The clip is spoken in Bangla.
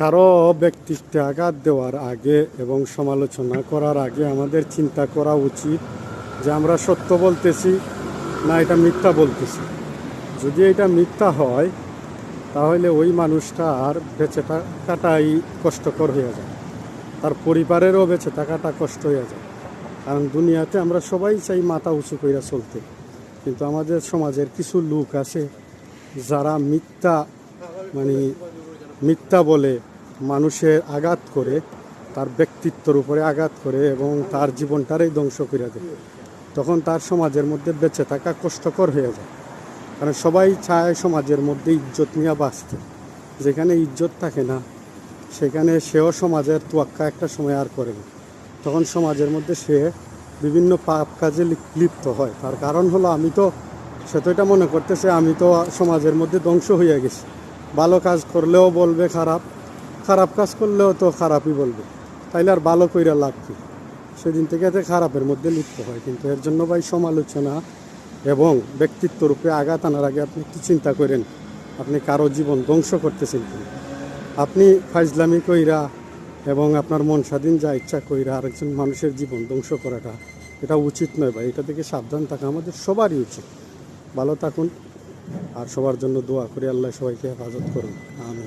কারও ব্যক্তিত্বে আঘাত দেওয়ার আগে এবং সমালোচনা করার আগে আমাদের চিন্তা করা উচিত যে আমরা সত্য বলতেছি না এটা মিথ্যা বলতেছি। যদি এটা মিথ্যা হয়, তাহলে ওই মানুষটা আর বেঁচে থাকাটাই কষ্টকর হয়ে যায়। তার পরিবারেরও বেঁচে থাকাটা কষ্ট হয়ে যায়। কারণ দুনিয়াতে আমরা সবাই চাই মাথা উঁচু কইরা চলতে। কিন্তু আমাদের সমাজের কিছু লোক আছে যারা মিথ্যা মানে মিথ্যা বলে মানুষের আঘাত করে, তার ব্যক্তিত্বর উপরে আঘাত করে এবং তার জীবনটারই ধ্বংস করে দেয়। তখন তার সমাজের মধ্যে বেঁচে থাকা কষ্টকর হয়ে যায়। কারণ সবাই চায় সমাজের মধ্যে ইজ্জত নিয়ে বাঁচতে। যেখানে ইজ্জত থাকে না, সেখানে সেও সমাজের তোয়াক্কা একটা সময় আর করে না। তখন সমাজের মধ্যে সে বিভিন্ন পাপ কাজে লিপ্ত হয়। তার কারণ হলো, আমি তো, সে তো এটা মনে করতেছে, আমি তো সমাজের মধ্যে ধ্বংস হয়ে গেছি। ভালো কাজ করলেও বলবে খারাপ খারাপ কাজ করলেও তো খারাপই বলবে। তাইলে আর ভালো কইরা লাভ কি? সেদিন থেকে এতে খারাপের মধ্যে লিপ্ত হয়, কিন্তু এর জন্য ভাই সমালোচনা এবং ব্যক্তিত্ব রূপে আঘাত আনার আগে আপনি একটু চিন্তা করেন, আপনি কারও জীবন ধ্বংস করতেছেন কিনা? আপনি ফাইজলামি কইরা এবং আপনার মন স্বাধীন যা ইচ্ছা কইরা আরেকজন মানুষের জীবন ধ্বংস করাটা, এটা উচিত নয় ভাই। এটা থেকে সাবধান থাকা আমাদের সবারই উচিত। ভালো থাকুন। আর সবার জন্য দোয়া করি আল্লাহ সবাইকে হেফাজত করুন আমি